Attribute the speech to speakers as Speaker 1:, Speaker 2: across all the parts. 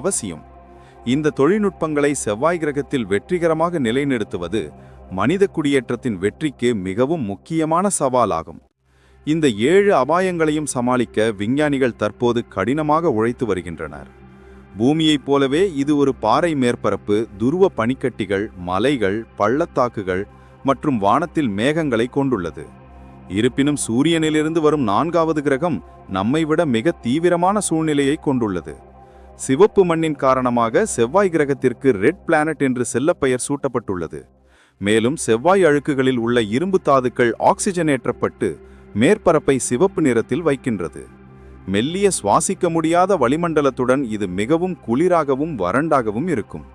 Speaker 1: அவசியம். இந்த தொழில்நுட்பங்களை செவ்வாய் கிரகத்தில் வெற்றிகரமாக நிலைநிறுத்துவது மனித குடியேற்றத்தின் வெற்றிக்கு மிகவும் முக்கியமான சவாலாகும். இந்த ஏழு அபாயங்களையும் சமாளிக்க விஞ்ஞானிகள் தற்போது கடினமாக உழைத்து வருகின்றனர். பூமியைப் போலவே இது ஒரு பாறை மேற்பரப்பு துருவ பனிக்கட்டிகள் மலைகள் பள்ளத்தாக்குகள் மற்றும் வானத்தில் மேகங்களை கொண்டுள்ளது. இருப்பினும் சூரியனிலிருந்து வரும் நான்காவது கிரகம் நம்மை விட மிக தீவிரமான சூழ்நிலையை கொண்டுள்ளது. சிவப்பு மண்ணின் காரணமாக செவ்வாய் கிரகத்திற்கு ரெட் பிளானட் என்று செல்லப்பெயர் சூட்டப்பட்டுள்ளது. மேலும் செவ்வாய் அழுக்குகளில் உள்ள இரும்பு தாதுக்கள் ஆக்சிஜனேற்றப்பட்டு மேற்பரப்பை சிவப்பு நிறத்தில் வைக்கின்றது. மெல்லிய சுவாசிக்க முடியாத வளிமண்டலத்துடன் இது மிகவும் குளிராகவும் வறண்டாகவும் இருக்கும்.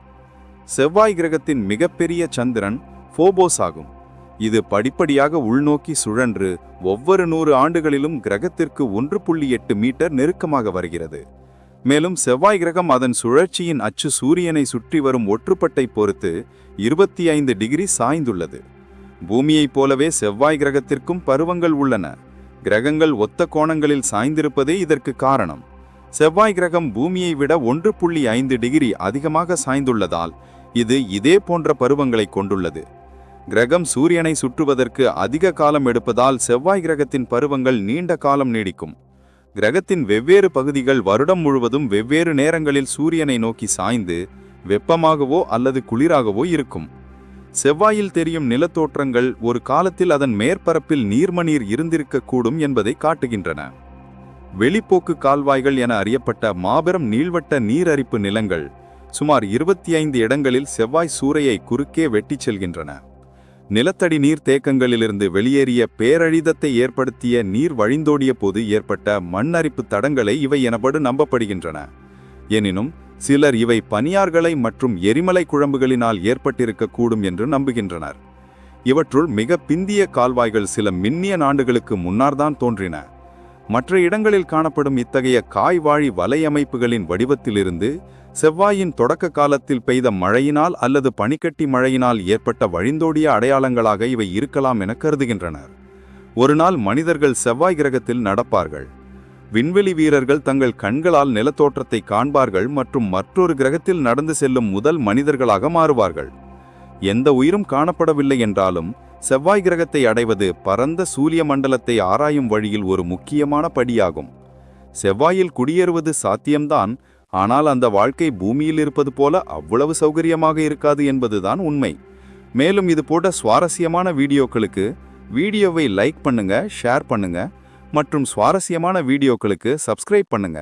Speaker 1: செவ்வாய் கிரகத்தின் மிகப்பெரிய சந்திரன் ஃபோபோஸ் ஆகும். இது படிப்படியாக உள்நோக்கி சுழன்று ஒவ்வொரு நூறு ஆண்டுகளிலும் கிரகத்திற்கு ஒன்று புள்ளி எட்டு மீட்டர் நெருக்கமாக வருகிறது. மேலும் செவ்வாய் கிரகம் அதன் சுழற்சியின் அச்சு சூரியனை சுற்றி வரும் ஒற்றுப்பட்டை பொறுத்து இருபத்தி ஐந்து டிகிரி சாய்ந்துள்ளது. பூமியைப் போலவே செவ்வாய் கிரகத்திற்கும் பருவங்கள் உள்ளன. கிரகங்கள் ஒத்த கோணங்களில் சாய்ந்திருப்பதே இதற்கு காரணம். செவ்வாய் கிரகம் பூமியை விட ஒன்று புள்ளி ஐந்து டிகிரி அதிகமாக சாய்ந்துள்ளதால் இது இதே போன்ற பருவங்களை கொண்டுள்ளது. கிரகம் சூரியனை சுற்றுவதற்கு அதிக காலம் எடுப்பதால் செவ்வாய் கிரகத்தின் பருவங்கள் நீண்ட காலம் நீடிக்கும். கிரகத்தின் வெவ்வேறு பகுதிகள் வருடம் முழுவதும் வெவ்வேறு நேரங்களில் சூரியனை நோக்கி சாய்ந்து வெப்பமாகவோ அல்லது குளிராகவோ இருக்கும். செவ்வாயில் தெரியும் நிலத்தோற்றங்கள் ஒரு காலத்தில் அதன் மேற்பரப்பில் நீர்மநீர் இருந்திருக்கக்கூடும் என்பதை காட்டுகின்றன. வெளிப்போக்கு கால்வாய்கள் என அறியப்பட்ட மாபெரும் நீள்வட்ட நீரரிப்பு நிலங்கள் சுமார் இருபத்தி ஐந்து இடங்களில் செவ்வாய் சூறையை குறுக்கே வெட்டிச் செல்கின்றன. நிலத்தடி நீர் தேக்கங்களிலிருந்து வெளியேறிய பேரழிதத்தை ஏற்படுத்திய நீர் வழிந்தோடிய போது ஏற்பட்ட மண்ணரிப்பு தடங்களை இவை எனப்படு நம்பப்படுகின்றன. எனினும் சிலர் இவை பனியார்களை மற்றும் எரிமலை குழம்புகளினால் ஏற்பட்டிருக்கக்கூடும் என்று நம்புகின்றனர். இவற்றுள் மிக பிந்திய கால்வாய்கள் சில மின்னிய நாண்டுகளுக்கு முன்னார்தான் தோன்றின. மற்ற இடங்களில் காணப்படும் இத்தகைய காய்வாழி வலையமைப்புகளின் வடிவத்திலிருந்து செவ்வாயின் தொடக்க காலத்தில் பெய்த மழையினால் அல்லது பனிக்கட்டி மழையினால் ஏற்பட்ட வழிந்தோடிய அடையாளங்களாக இவை இருக்கலாம் என கருதுகின்றனர். ஒரு நாள் மனிதர்கள் செவ்வாய் கிரகத்தில் நடப்பார்கள். விண்வெளி வீரர்கள் தங்கள் கண்களால் நிலத்தோற்றத்தை காண்பார்கள் மற்றும் மற்றொரு கிரகத்தில் நடந்து செல்லும் முதல் மனிதர்களாக மாறுவார்கள். எந்த உயிரும் காணப்படவில்லை என்றாலும் செவ்வாய் கிரகத்தை அடைவது பரந்த சூரிய மண்டலத்தை ஆராயும் வழியில் ஒரு முக்கியமான படியாகும். செவ்வாயில் குடியேறுவது சாத்தியம்தான் ஆனால் அந்த வாழ்க்கை பூமியில் இருப்பது போல அவ்வளவு சௌகரியமாக இருக்காது என்பதுதான் உண்மை. மேலும் இது போன்ற சுவாரஸ்யமான வீடியோக்களுக்கு வீடியோவை லைக் பண்ணுங்க ஷேர் பண்ணுங்க மற்றும் சுவாரஸ்யமான வீடியோக்களுக்கு சப்ஸ்கிரைப் பண்ணுங்க.